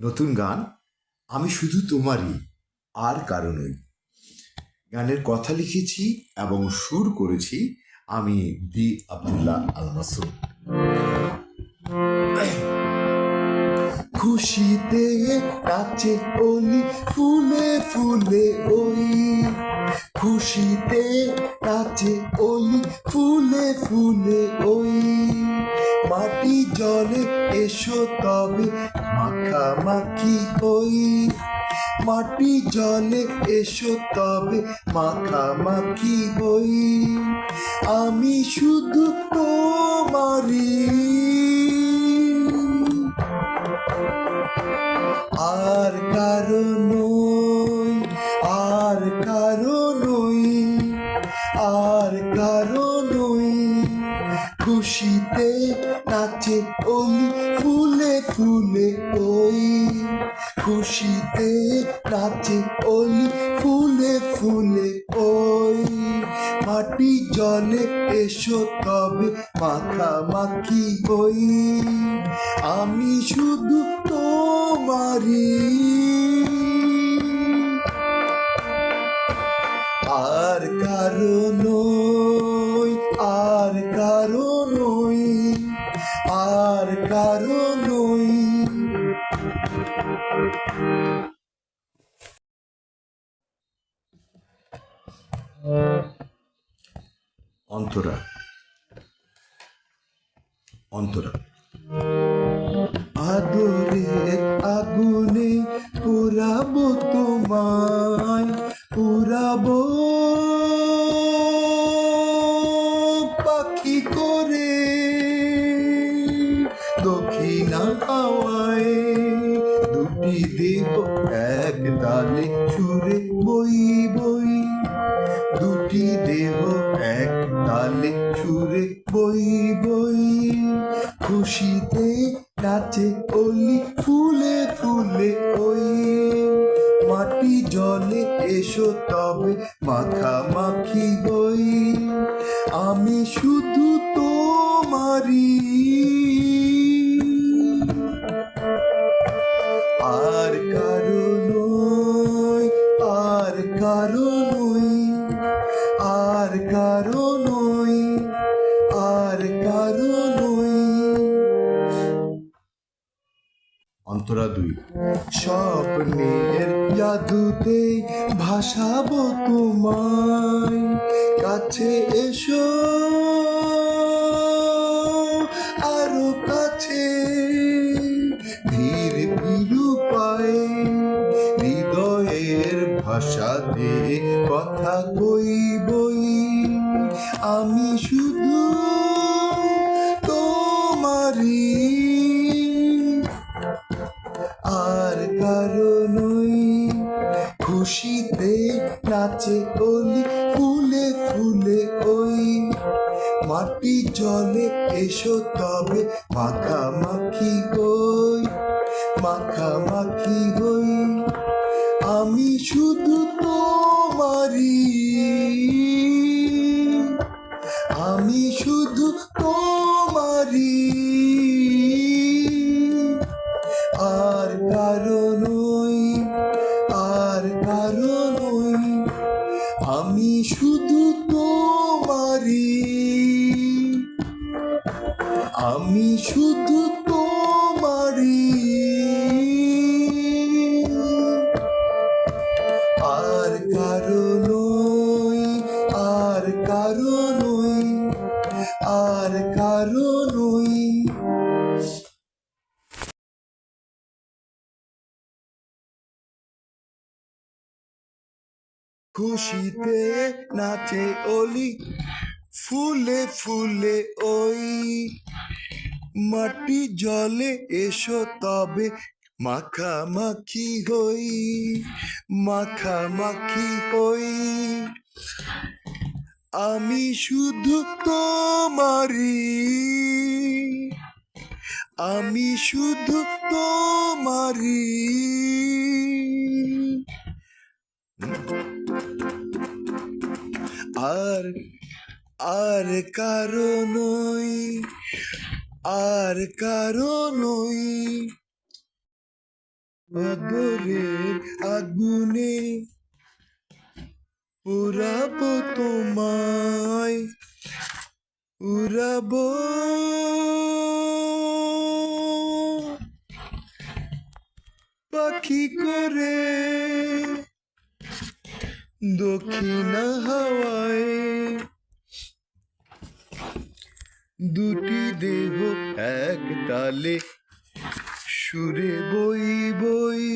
নতুন গান, আমি শুধু তোমারই, আর কারণই গানের কথা লিখেছি এবং সুর করেছি আমি বি আব্দুল্লাহ আল খুশিতে নাচে অলি ফুলে ফুলে ওই। খুশিতে নাচে অলি ফুলে ফুলে ওই। মাটি জলে এসো তবে মাখামাখি হই। মাটি জলে এসো তবে মাখামাখি হই। আমি শুধু তোমারই। আর কারণই আর কারণই আর কারণই খুশিতে নাচে ওই ফুলে ফুলে ওই খুশিতে নাচে ওই ফুলে ফুলে ওই মাটি জলে এসো তবে মাখামাখি হই আমি শুধু তোমারই অন্তরা। অন্তরা। আগুনে তোমায় পাখি করে। দক্ষিণা হাওয়ায় দুটি দেব এক ডালে সুরে এক তালে সুরে বই বই, খুশিতে নাচে অলি, ফুলে ফুলে ওই। মাটি জলে এসো তবে মাখামাখি হই আমি শুধু আর আর অন্তরা দুই। স্বপ্নের জাদুতে তোমায়, কাছে এসো। আরও কাছে, ধীর ভীরু হৃদয়ের ভাষাতে কথা কই আমি শুধু তোমারই। আর কারণই খুশিতে নাচে অলি ফুলে ফুলে ওই মাটি জলে এসো তবে মাখামাখি হই মাখামাখি হই। আমি শুধু তোমারই। শুধু তোমারই। আর কারণই আর কারণই আমি শুধু তোমারই। আমি শুধু কারণই খুশিতে নাচে অলি ফুলে ফুলে ওই মাটি জলে এসো তবে মাখামাখি হই মাখামাখি হই আমি শুধু তোমারই। আমি শুধু তোমারই। আর আর কারণই আর কারণই আদরের আগুনে উড়াবো তোমায় উড়াবো। পাখি করে দক্ষিণা হাওয়ায় দুটি দেহ এক তালে সুরে বই বই।